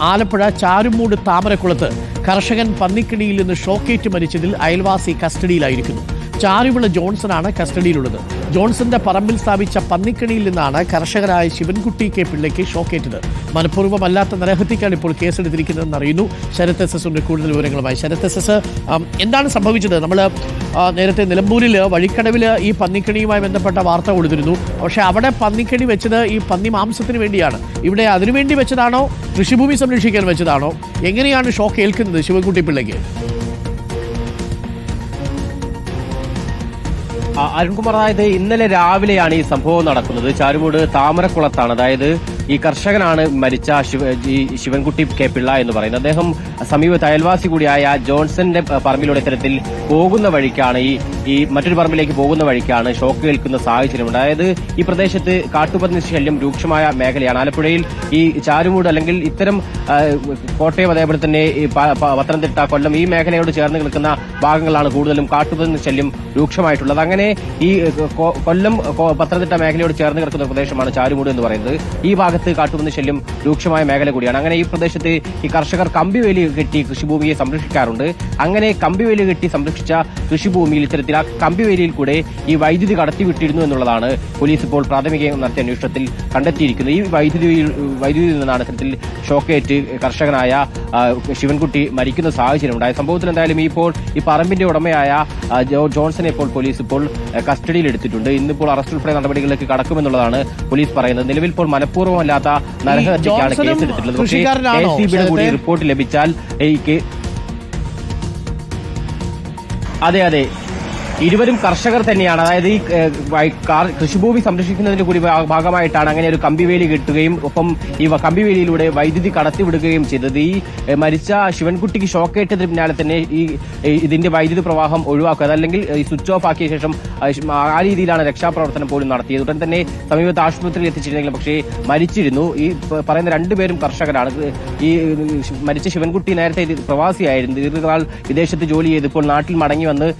ആലപ്പുഴ ചാരുമൂട് താമരക്കുളത്ത് കർഷകൻ പന്നിക്കിണിയിൽ നിന്ന് ഷോക്കേറ്റ് മരിച്ചതിൽ അയൽവാസി കസ്റ്റഡിയിലായിരിക്കുന്നു. ചാരുവിള ആണ് കസ്റ്റഡിയിലുള്ളത്. ജോൺസന്റെ പറമ്പിൽ സ്ഥാപിച്ച പന്നിക്കണിയിൽ നിന്നാണ് കർഷകരായ ശിവൻകുട്ടി കെ പിള്ളയ്ക്ക് ഷോക്കേറ്റത് മനഃപൂർവമല്ലാത്ത നരഹത്യക്കാണ് ഇപ്പോൾ കേസെടുത്തിരിക്കുന്നതെന്ന് അറിയുന്നു. ശരത് എസ് എസിന്റെ കൂടുതൽ വിവരങ്ങളുമായി ശരത് എസ് എസ് എന്താണ് സംഭവിച്ചത്? നമ്മൾ നേരത്തെ നിലമ്പൂരിൽ വഴിക്കടവിൽ ഈ പന്നിക്കണിയുമായി ബന്ധപ്പെട്ട വാർത്ത കൊടുത്തിരുന്നു. പക്ഷേ അവിടെ പന്നിക്കണി വെച്ചത് ഈ പന്നി മാംസത്തിന് വേണ്ടിയാണ്. ഇവിടെ അതിനുവേണ്ടി വെച്ചതാണോ? കൃഷിഭൂമി സംരക്ഷിക്കാൻ വെച്ചതാണോ? എങ്ങനെയാണ് ഷോക്ക് ഏൽക്കുന്നത് ശിവൻകുട്ടി പിള്ളയ്ക്ക്? അരുൺകുമാർ അതായത് ഇന്നലെ രാവിലെയാണ് ഈ സംഭവം നടക്കുന്നത്. ചാരുമൂട് താമരക്കുളത്താണ്. അതായത് ഈ കർഷകനാണ് മരിച്ച ശിവൻകുട്ടി കെ പിള്ള എന്ന് പറയുന്നത്. അദ്ദേഹം സമീപത്ത് അയൽവാസി കൂടിയായ ജോൺസന്റെ പറമ്പിലൂടെ ഇത്തരത്തിൽ പോകുന്ന വഴിക്കാണ് ഈ ഈ മറ്റൊരു പറമ്പിലേക്ക് പോകുന്ന വഴിക്കാണ് ഷോക്ക് കേൾക്കുന്ന സാഹചര്യം അതായത് ഈ പ്രദേശത്ത് കാട്ടുപന്നി ശല്യം രൂക്ഷമായ മേഖലയാണ്. ആലപ്പുഴയിൽ ഈ ചാരുമൂട് അല്ലെങ്കിൽ ഇത്തരം കോട്ടയം അതേപോലെ തന്നെ പത്തനംതിട്ട കൊല്ലം ഈ മേഖലയോട് ചേർന്ന് കിടക്കുന്ന ഭാഗങ്ങളാണ് കൂടുതലും കാട്ടുപന്നി ശല്യം രൂക്ഷമായിട്ടുള്ളത്. അങ്ങനെ ഈ കൊല്ലം പത്തനംതിട്ട മേഖലയോട് ചേർന്ന് കിടക്കുന്ന പ്രദേശമാണ് ചാരുമൂട് എന്ന് പറയുന്നത്. ഈ ഭാഗത്ത് കാട്ടുപന്നി ശല്യം രൂക്ഷമായ മേഖല കൂടിയാണ്. അങ്ങനെ ഈ പ്രദേശത്ത് ഈ കർഷകർ കമ്പിവേലി കെട്ടി കൃഷിഭൂമിയെ സംരക്ഷിക്കാറുണ്ട്. അങ്ങനെ കമ്പിവേലി കെട്ടി സംരക്ഷിച്ച കൃഷിഭൂമിയിൽ ഇത്തരത്തിൽ ആ കമ്പിവേലിയിൽ കൂടെ ഈ വൈദ്യുതി കടത്തിവിട്ടിരുന്നു എന്നുള്ളതാണ് പോലീസ് ഇപ്പോൾ പ്രാഥമിക നടത്തിയ അന്വേഷണത്തിൽ കണ്ടെത്തിയിരിക്കുന്നത്. ഈ വൈദ്യുതി വൈദ്യുതിയിൽ നിന്നാണ് ഇത്തരത്തിൽ ഷോക്കേറ്റ് കർഷകനായ ശിവൻകുട്ടി മരിക്കുന്ന സാഹചര്യം ഉണ്ടായ സംഭവത്തിൽ എന്തായാലും ഇപ്പോൾ ഈ പറമ്പിന്റെ ഉടമയായ ജോൺസനെ ഇപ്പോൾ പോലീസ് ഇപ്പോൾ കസ്റ്റഡിയിൽ എടുത്തിട്ടുണ്ട് ഇന്നിപ്പോൾ അറസ്റ്റ് ഉൾപ്പെടെ നടപടികളിലേക്ക് കടക്കുമെന്നുള്ളതാണ് പോലീസ് പറയുന്നത്. നിലവിൽ ഇപ്പോൾ മനഃപൂർവമല്ലാത്ത നരഹത്യക്കാണ് കേസെടുത്തിട്ടുള്ളത്. പക്ഷേ കൂടി റിപ്പോർട്ട് ലഭിച്ചാൽ അതെ അതെ. ഇരുവരും കർഷകർ തന്നെയാണ്. അതായത് ഈ കൃഷിഭൂമി സംരക്ഷിക്കുന്നതിന്റെ കൂടി ഭാഗമായിട്ടാണ് അങ്ങനെ ഒരു കമ്പിവേലി കിട്ടുകയും ഒപ്പം ഈ കമ്പിവേലിയിലൂടെ വൈദ്യുതി കടത്തിവിടുകയും ചെയ്തത്. ഈ മരിച്ച ശിവൻകുട്ടിക്ക് ഷോക്കേറ്റതിന് പിന്നാലെ തന്നെ ഈ ഇതിന്റെ വൈദ്യുതി പ്രവാഹം ഒഴിവാക്കുക അതല്ലെങ്കിൽ സ്വിച്ച് ഓഫ് ആക്കിയ ശേഷം ആ രീതിയിലാണ് രക്ഷാപ്രവർത്തനം പോലും നടത്തിയത്. ഉടൻ തന്നെ സമീപത്ത് ആശുപത്രിയിൽ എത്തിച്ചിരുന്നെങ്കിലും പക്ഷേ മരിച്ചിരുന്നു. ഈ പറയുന്ന രണ്ടുപേരും കർഷകരാണ്. ഈ മരിച്ച ശിവൻകുട്ടി നേരത്തെ പ്രവാസിയായിരുന്നു. ദീർഘനാൾ വിദേശത്ത് ജോലി ചെയ്ത് ഇപ്പോൾ നാട്ടിൽ മടങ്ങി വന്ന്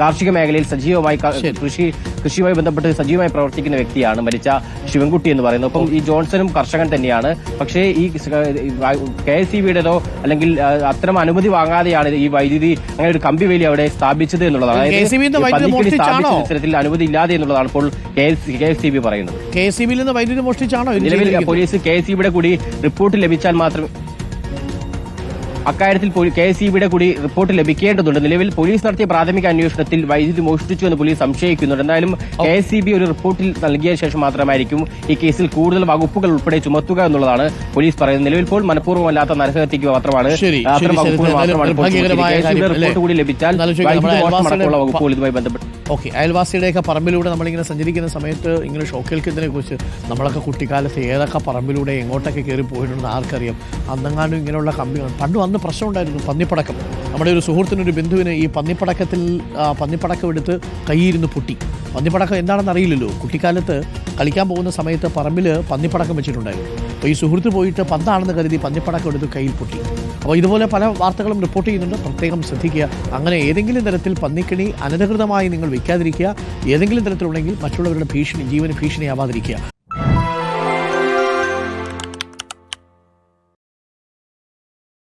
കാർഷിക മേഖലയിൽ സജീവമായി കൃഷി കൃഷിയുമായി ബന്ധപ്പെട്ട് സജീവമായി പ്രവർത്തിക്കുന്ന വ്യക്തിയാണ് മരിച്ച ശിവൻകുട്ടി എന്ന് പറയുന്നത്. ഒപ്പം ഈ ജോൺസണും കർഷകൻ തന്നെയാണ്. പക്ഷേ ഈ കെ എസ് ഇ ബിയുടേതോ അല്ലെങ്കിൽ അത്തരം അനുമതി വാങ്ങാതെയാണ് ഈ വൈദ്യുതി അങ്ങനെ ഒരു കമ്പി വേലി അവിടെ സ്ഥാപിച്ചത് എന്നുള്ളതാണ്. ഇത്തരത്തിൽ അനുമതി ഇല്ലാതെ എന്നുള്ളതാണ് ഇപ്പോൾ കെ എസ് സി ബി പറയുന്നത്. കെ സി ബിയിൽ നിന്ന് വൈദ്യുതി മോഷ്ടിച്ചാണോ? നിലവിൽ പോലീസ് കെ എസ് സിയുടെ കൂടി റിപ്പോർട്ട് ലഭിച്ചാൽ മാത്രമേ അക്കാര്യത്തിൽ കെ എസ് സിബിയുടെ കൂടി റിപ്പോർട്ട് ലഭിക്കേണ്ടതുണ്ട്. നിലവിൽ പോലീസ് നടത്തിയ പ്രാഥമിക അന്വേഷണത്തിൽ വൈദ്യുതി മോഷ്ടിച്ചു എന്ന് പോലീസ് സംശയിക്കുന്നുണ്ട്. എന്തായാലും കെ എസ് ഇ ബി ഒരു റിപ്പോർട്ടിൽ നൽകിയ ശേഷം മാത്രമായിരിക്കും ഈ കേസിൽ കൂടുതൽ വകുപ്പുകൾ ഉൾപ്പെടെ ചുമത്തുക എന്നുള്ളതാണ് പോലീസ് പറയുന്നത്. നിലവിൽ ഇപ്പോൾ മനഃപൂർവമല്ലാത്ത നരഹത്യക്ക് മാത്രമാണ് അത്തരം വകുപ്പുകൾ മാത്രമാണ് റിപ്പോർട്ട് കൂടി ലഭിച്ചാൽ വൈദ്യുതി മോഷണം അടക്കമുള്ള വകുപ്പുകൾ ഇതുമായി ബന്ധപ്പെട്ട് ഓക്കെ അയൽവാസിയുടെയൊക്കെ പറമ്പിലൂടെ നമ്മളിങ്ങനെ സഞ്ചരിക്കുന്ന സമയത്ത് ഇങ്ങനെ ഷോക്കേൽക്കുന്നതിനെ കുറിച്ച് നമ്മളൊക്കെ കുട്ടിക്കാലത്ത് ഏതൊക്കെ പറമ്പിലൂടെ എങ്ങോട്ടൊക്കെ കയറി പോയിട്ടുണ്ടെന്ന് ആർക്കറിയാം. അന്നെങ്ങാനും ഇങ്ങനെയുള്ള കമ്പികൾ. പണ്ട് വന്ന് പ്രശ്നം ഉണ്ടായിരുന്നു പന്നിപ്പടക്കം. നമ്മുടെ ഒരു സുഹൃത്തിനൊരു ബന്ധുവിന് ഈ പന്നിപ്പടക്കത്തിൽ പന്നിപ്പടക്കം എടുത്ത് കൈയിരുന്ന് പൊട്ടി. പന്നിപ്പടക്കം എന്താണെന്ന് അറിയില്ലല്ലോ കുട്ടിക്കാലത്ത് കളിക്കാൻ പോകുന്ന സമയത്ത് പറമ്പിൽ പന്നിപ്പടക്കം വെച്ചിട്ടുണ്ടായിരുന്നു. അപ്പോൾ ഈ സുഹൃത്ത് പോയിട്ട് പന്താണെന്ന് കരുതി പന്നിപ്പടക്കം എടുത്ത് കയ്യിൽ പൊട്ടി. അപ്പോൾ ഇതുപോലെ പല വാർത്തകളും റിപ്പോർട്ട് ചെയ്യുന്നുണ്ട്. പ്രത്യേകം ശ്രദ്ധിക്കുക. അങ്ങനെ ഏതെങ്കിലും തരത്തിൽ പന്നിക്കിണി അനധികൃതമായി നിങ്ങൾ വയ്ക്കാതിരിക്കുക ഏതെങ്കിലും തരത്തിലുണ്ടെങ്കിൽ മറ്റുള്ളവരുടെ ഭീഷണി ജീവന് ഭീഷണിയാവാതിരിക്കുക.